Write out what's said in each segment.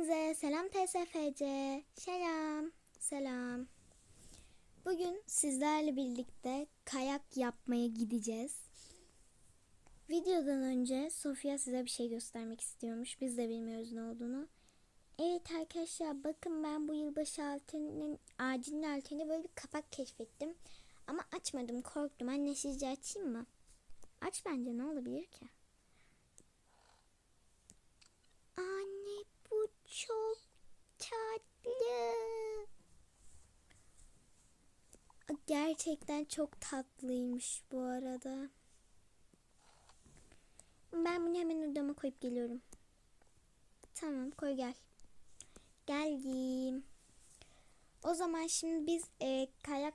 Hepinize selam TSFC. Selam. Selam. Bugün sizlerle birlikte kayak yapmaya gideceğiz. Videodan önce Sofia size bir şey göstermek istiyormuş. Biz de bilmiyoruz ne olduğunu. Evet arkadaşlar bakın ben bu yılbaşı altının ağacının altında böyle bir kapak keşfettim. Ama açmadım korktum. Anne sizce açayım mı? Aç bence ne olabilir ki? Anne çok tatlı. Gerçekten çok tatlıymış bu arada. Ben bunu hemen odama koyup geliyorum. Tamam koy gel. Geldim. O zaman şimdi biz e, kayak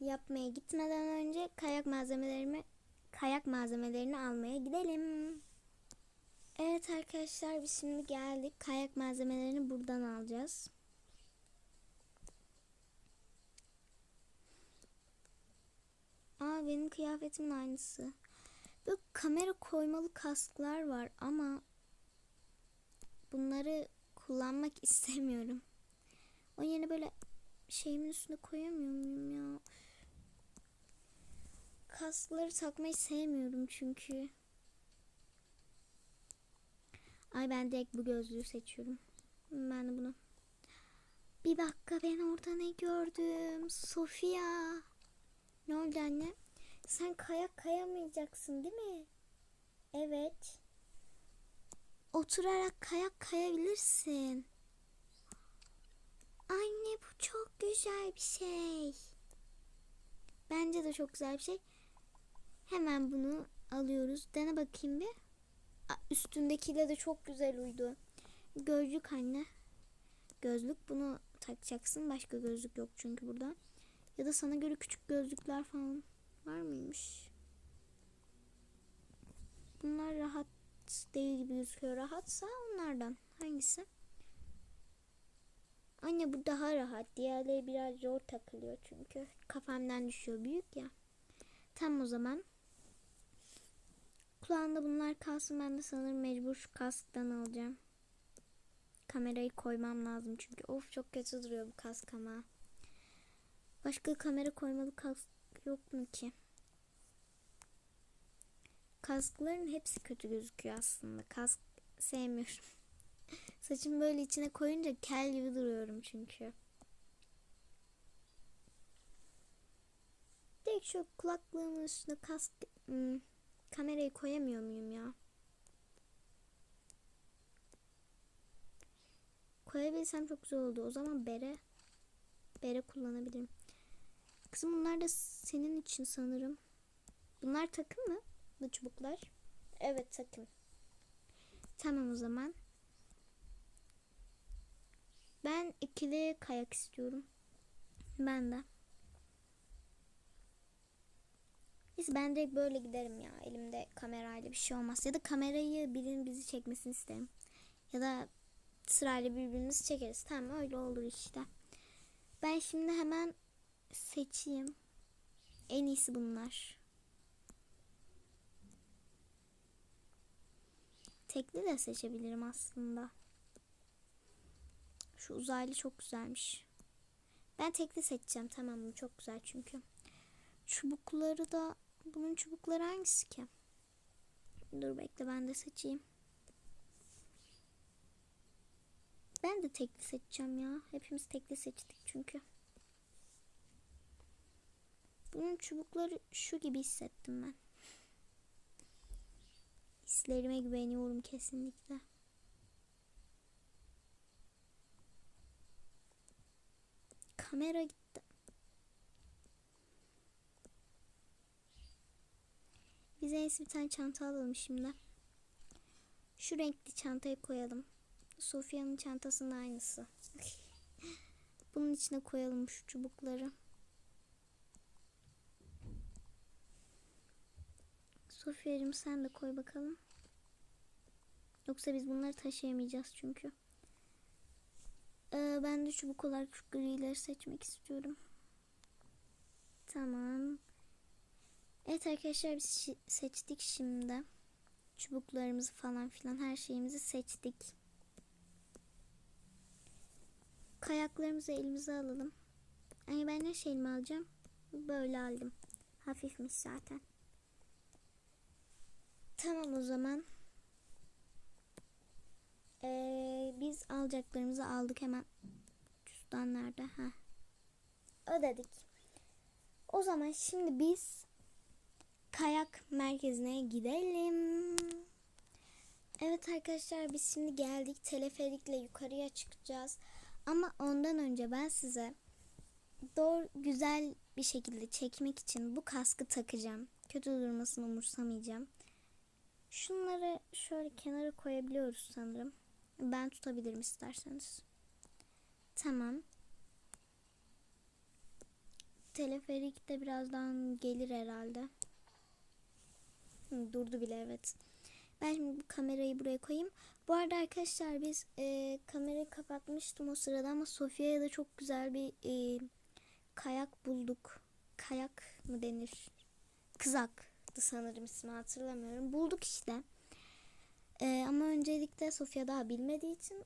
yapmaya gitmeden önce kayak malzemelerimi kayak malzemelerini almaya gidelim. Evet arkadaşlar biz şimdi geldik. Kayak malzemelerini buradan alacağız. Aa benim kıyafetimin aynısı. Böyle kamera koymalı kasklar var ama bunları kullanmak istemiyorum. O yerine böyle şeyimin üstüne koyamıyor muyum ya? Kaskları takmayı sevmiyorum çünkü. Ay ben direkt bu gözlüğü seçiyorum. Ben de bunu. Bir dakika ben orada ne gördüm? Sofia. Ne oldu anne? Sen kayak kayamayacaksın değil mi? Evet. Oturarak kayak kayabilirsin. Anne bu çok güzel bir şey. Bence de çok güzel bir şey. Hemen bunu alıyoruz. Dene bakayım bir. Üstündekiyle de çok güzel uydu. Gözlük anne. Gözlük bunu takacaksın. Başka gözlük yok çünkü burada. Ya da sana göre küçük gözlükler falan var mıymış? Bunlar rahat değil gibi gözüküyor. Rahatsa onlardan. Hangisi? Anne bu daha rahat. Diğerleri biraz zor takılıyor çünkü. Kafamdan düşüyor büyük ya. Tam o zaman. Kulağında bunlar kalsın. Ben de sanırım mecbur kasktan alacağım. Kamerayı koymam lazım çünkü. Of çok kötü duruyor bu kask ama. Başka kamera koymalı kask yok mu ki? Kaskların hepsi kötü gözüküyor aslında. Kask sevmiyorum. Saçımı böyle içine koyunca kel gibi duruyorum çünkü. Direkt şu kulaklığımın üstüne kask hmm, kamerayı koyamıyor muyum ya? Koyabilsem çok güzel oldu. O zaman bere bere kullanabilirim. Kızım bunlar da senin için sanırım. Bunlar takım mı? Bu çubuklar. Evet takım. Tamam o zaman. Ben ikili kayak istiyorum. Ben de. Neyse ben direkt böyle giderim ya. Elimde kamerayla bir şey olmaz. Ya da kamerayı birinin bizi çekmesini isterim. Ya da sırayla birbirimizi çekeriz. Tamam öyle olur işte. Ben şimdi hemen seçeyim. En iyisi bunlar. Tekli de seçebilirim aslında. Şu uzaylı çok güzelmiş. Ben tekli seçeceğim. Tamam mı? Çok güzel çünkü. Çubukları da bunun çubukları hangisi ki? Dur bekle ben de seçeyim. Ben de tekli seçeceğim ya. Hepimiz tekli seçtik çünkü. Bunun çubukları şu gibi hissettim ben. Hislerime güveniyorum kesinlikle. Kamera gitti. Bize en bir tane çanta alalım şimdi. Şu renkli çantayı koyalım. Sofia'nın çantasının aynısı. Bunun içine koyalım şu çubukları. Sofya'cığım sen de koy bakalım. Yoksa biz bunları taşıyamayacağız çünkü. Ee, ben de çubuk olarak şu grileri seçmek istiyorum. Tamam. Evet arkadaşlar biz seçtik şimdi. Çubuklarımızı falan filan her şeyimizi seçtik. kayaklarımızı elimize alalım. Ay ben ne şeyimi alacağım? Böyle aldım. Hafifmiş zaten. Tamam o zaman. Ee, biz alacaklarımızı aldık hemen. Cüzdan nerede? Ha. Ödedik. O zaman şimdi biz kayak merkezine gidelim. Evet arkadaşlar biz şimdi geldik. Teleferikle yukarıya çıkacağız. Ama ondan önce ben size doğru güzel bir şekilde çekmek için bu kaskı takacağım. Kötü durmasını umursamayacağım. Şunları şöyle kenara koyabiliyoruz sanırım. Ben tutabilirim isterseniz. Tamam. Teleferik de birazdan gelir herhalde. Durdu bile evet. Ben şimdi bu kamerayı buraya koyayım. Bu arada arkadaşlar biz e, kamerayı kapatmıştım o sırada ama Sofya'ya da çok güzel bir e, kayak bulduk. Kayak mı denir? Kızaktı sanırım ismi hatırlamıyorum. Bulduk işte. E, ama öncelikle Sofya daha bilmediği için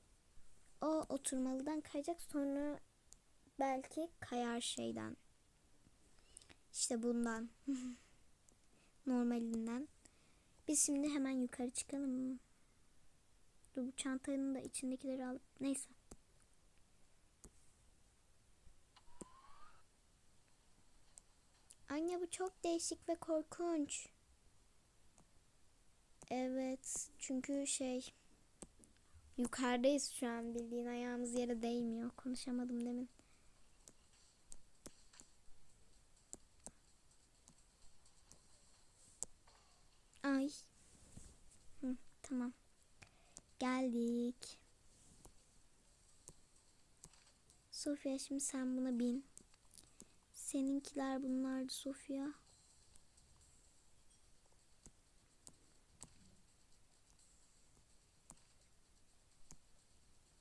o oturmalıdan kayacak. Sonra belki kayar şeyden. İşte bundan. Normalinden. Biz şimdi hemen yukarı çıkalım. Dur bu çantanın da içindekileri alıp neyse. Anne bu çok değişik ve korkunç. Evet çünkü şey yukarıdayız şu an bildiğin ayağımız yere değmiyor. Konuşamadım demin. Ay. Hı, tamam. Geldik. Sofya şimdi sen buna bin. Seninkiler bunlardı Sofya.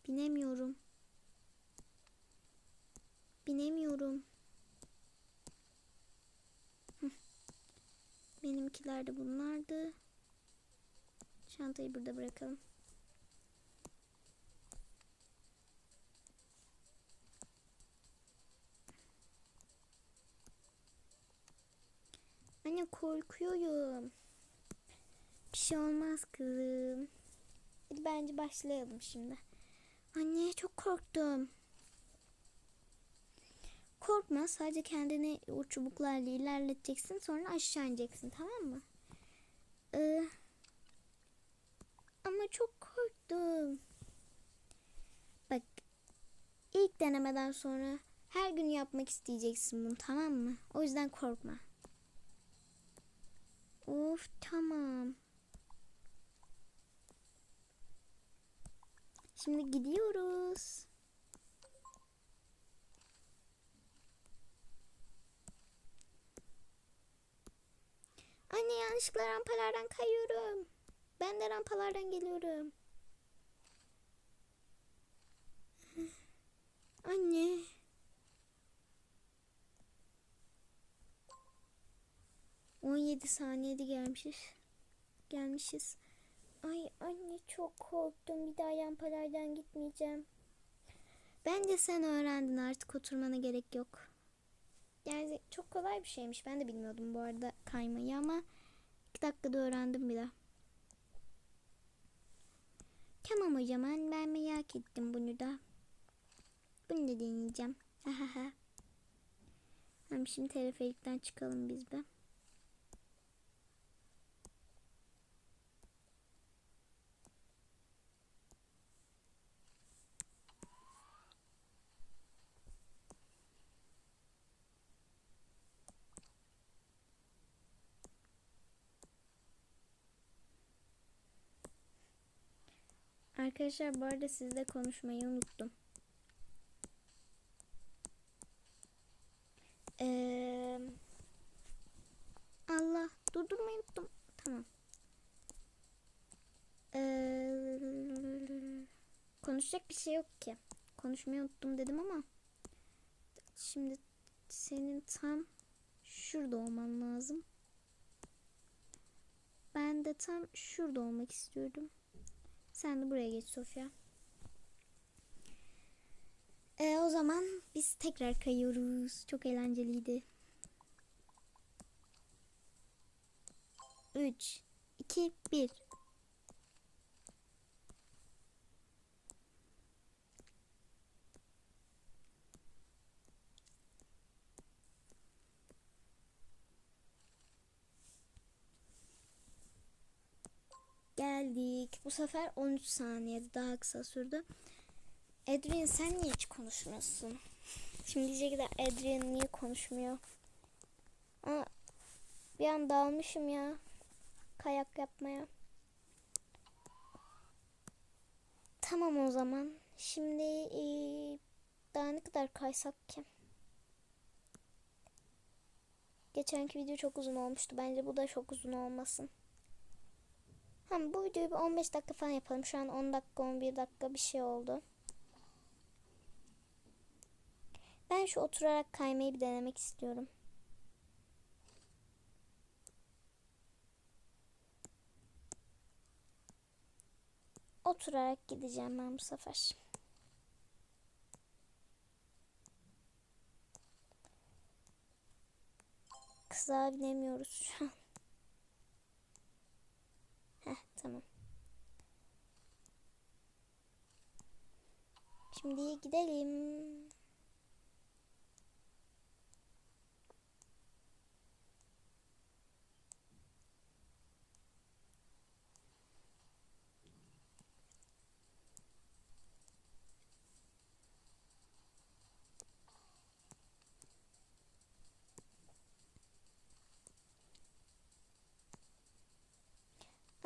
Binemiyorum. Binemiyorum. Benimkiler de bunlardı. Çantayı burada bırakalım. Anne korkuyorum. Bir şey olmaz kızım. Hadi bence başlayalım şimdi. Anne çok korktum. Korkma sadece kendini o çubuklarla ilerleteceksin sonra aşağı ineceksin tamam mı? Ee, ama çok korktum. Bak ilk denemeden sonra her gün yapmak isteyeceksin bunu tamam mı? O yüzden korkma. Of tamam. Şimdi gidiyoruz. Anne yanlışlıkla rampalardan kayıyorum. Ben de rampalardan geliyorum. Anne. On yedi saniyede gelmişiz. Gelmişiz. Ay anne çok korktum. Bir daha rampalardan gitmeyeceğim. Bence sen öğrendin artık oturmana gerek yok. Yani çok kolay bir şeymiş. Ben de bilmiyordum bu arada kaymayı ama iki dakikada öğrendim bile. Tamam zaman ben merak ettim bunu da. Bunu da deneyeceğim. Hem şimdi teleferikten çıkalım biz de. Arkadaşlar bu arada sizle konuşmayı unuttum. Ee, Allah durdurmayı unuttum. Tamam. Ee, konuşacak bir şey yok ki. Konuşmayı unuttum dedim ama şimdi senin tam şurada olman lazım. Ben de tam şurada olmak istiyordum. Sen de buraya geç Sofya. Ee, o zaman biz tekrar kayıyoruz. Çok eğlenceliydi. 3 2 1 Geldik. Bu sefer 13 saniyede daha kısa sürdü. Adrian sen niye hiç konuşmuyorsun? Şimdi diyecek de Adrian niye konuşmuyor? Aa, bir an dalmışım ya. Kayak yapmaya. Tamam o zaman. Şimdi ee, daha ne kadar kaysak ki? Geçenki video çok uzun olmuştu. Bence bu da çok uzun olmasın. Hem bu videoyu bir 15 dakika falan yapalım. Şu an 10 dakika 11 dakika bir şey oldu. Ben şu oturarak kaymayı bir denemek istiyorum. Oturarak gideceğim ben bu sefer. Kıza binemiyoruz şu an. Tamam. Şimdi gidelim.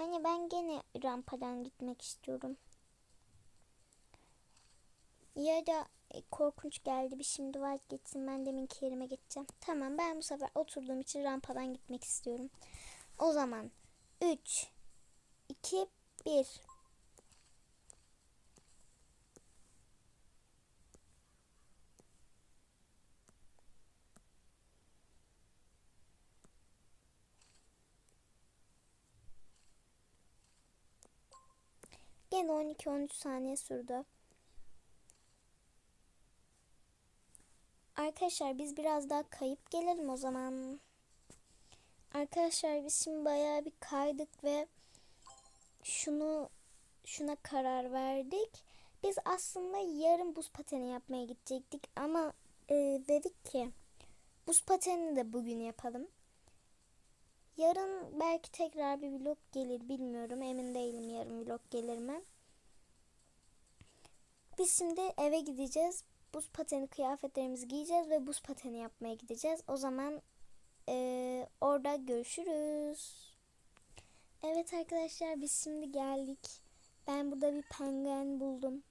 Anne ben gene rampadan gitmek istiyorum. Ya da e, korkunç geldi bir şimdi vazgeçsin ben deminki yerime geçeceğim. Tamam ben bu sefer oturduğum için rampadan gitmek istiyorum. O zaman 3 2 1 Gene 12-13 saniye sürdü. Arkadaşlar biz biraz daha kayıp gelelim o zaman. Arkadaşlar biz şimdi bayağı bir kaydık ve şunu şuna karar verdik. Biz aslında yarın buz pateni yapmaya gidecektik ama e, dedik ki buz pateni de bugün yapalım. Yarın belki tekrar bir vlog gelir bilmiyorum. Emin değilim yarın vlog gelir mi. Biz şimdi eve gideceğiz. Buz pateni kıyafetlerimizi giyeceğiz ve buz pateni yapmaya gideceğiz. O zaman e, orada görüşürüz. Evet arkadaşlar biz şimdi geldik. Ben burada bir penguen buldum.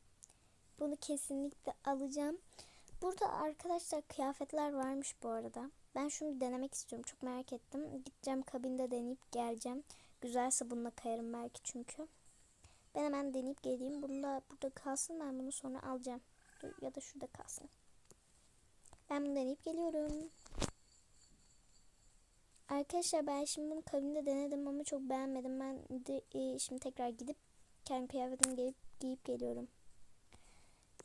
Bunu kesinlikle alacağım. Burada arkadaşlar kıyafetler varmış bu arada. Ben şunu denemek istiyorum. Çok merak ettim. Gideceğim kabinde deneyip geleceğim. Güzelse bununla kayarım belki çünkü. Ben hemen deneyip geleyim. Bunu da burada kalsın. Ben bunu sonra alacağım. Ya da şurada kalsın. Ben bunu deneyip geliyorum. Arkadaşlar ben şimdi bunu kabinde denedim ama çok beğenmedim. Ben de, e, şimdi tekrar gidip kendi kıyafetimi gelip giyip geliyorum.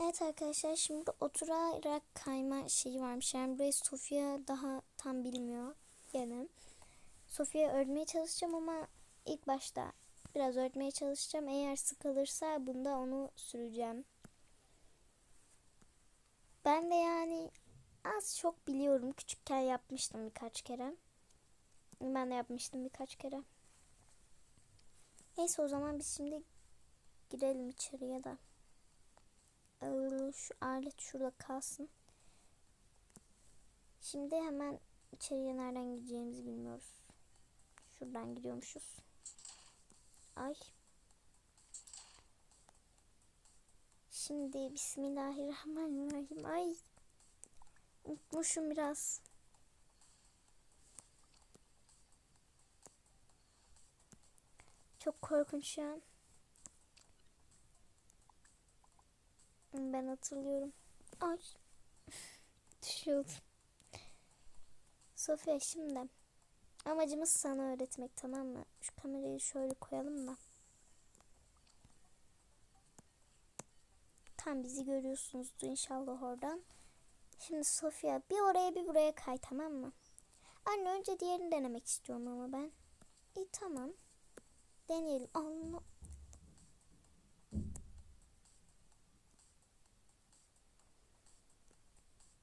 Evet arkadaşlar şimdi oturarak kayma şeyi varmış. Yani burayı Sofia daha tam bilmiyor. Yani Sofia öğretmeye çalışacağım ama ilk başta biraz öğretmeye çalışacağım. Eğer sıkılırsa bunda onu süreceğim. Ben de yani az çok biliyorum. Küçükken yapmıştım birkaç kere. Ben de yapmıştım birkaç kere. Neyse o zaman biz şimdi girelim içeriye de. Şu alet şurada kalsın. Şimdi hemen içeriye nereden gideceğimizi bilmiyoruz. Şuradan gidiyormuşuz. Ay. Şimdi Bismillahirrahmanirrahim. Ay. Unutmuşum biraz. Çok korkunç şu Ben hatırlıyorum. Ay. Düşüyordum. Sofya şimdi. Amacımız sana öğretmek tamam mı? Şu kamerayı şöyle koyalım da. Tam bizi görüyorsunuzdur inşallah oradan. Şimdi Sofia bir oraya bir buraya kay tamam mı? Anne önce diğerini denemek istiyorum ama ben. İyi tamam. Deneyelim. Allah.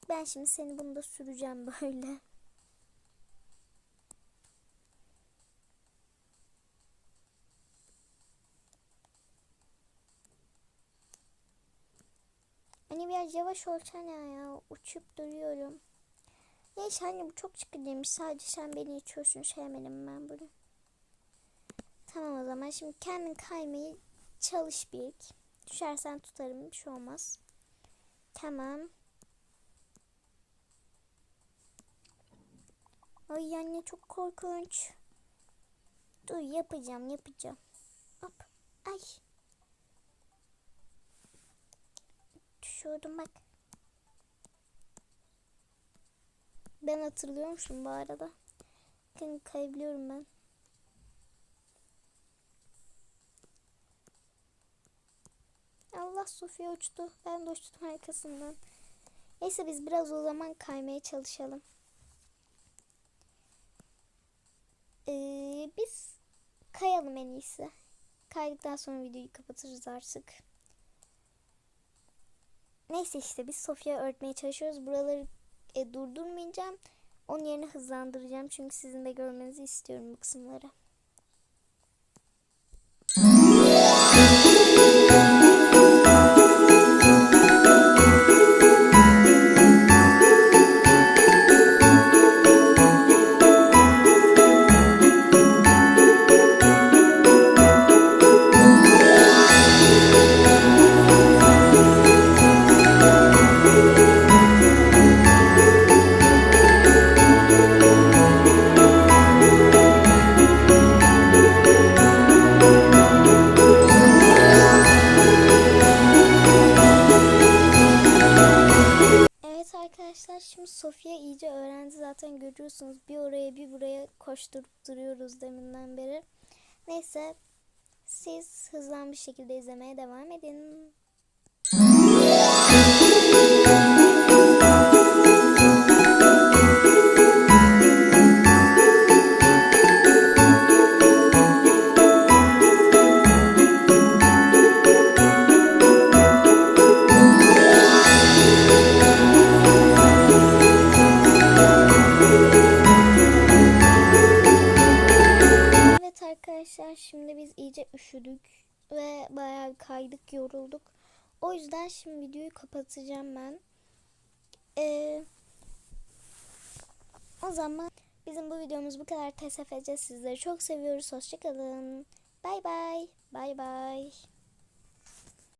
Ben şimdi seni bunda süreceğim böyle. Hani biraz yavaş olsana ya. Uçup duruyorum. Neyse anne bu çok sıkıcıymış. Sadece sen beni içiyorsun. Sevmedim ben bunu. Tamam o zaman şimdi kendin kaymayı çalış bir. Düşersen tutarım. Bir şey olmaz. Tamam. Ay anne çok korkunç. Dur yapacağım yapacağım. Hop. Ay. Düşüyordum bak. Ben hatırlıyormuşum bu arada. Bakın kayabiliyorum ben. Allah Sofya uçtu. Ben de uçtum arkasından. Neyse biz biraz o zaman kaymaya çalışalım. Ee, biz kayalım en iyisi. Kaydıktan sonra videoyu kapatırız artık. Neyse işte biz Sofya örtmeye çalışıyoruz. Buraları e, durdurmayacağım. Onun yerine hızlandıracağım. Çünkü sizin de görmenizi istiyorum bu kısımları. Zaten görüyorsunuz bir oraya bir buraya koşturup duruyoruz deminden beri. Neyse siz hızlan bir şekilde izlemeye devam edin. Yorulduk. O yüzden şimdi videoyu kapatacağım ben. Ee, o zaman bizim bu videomuz bu kadar TSFC. Sizleri çok seviyoruz. Hoşçakalın. Bay bay. Bay bay.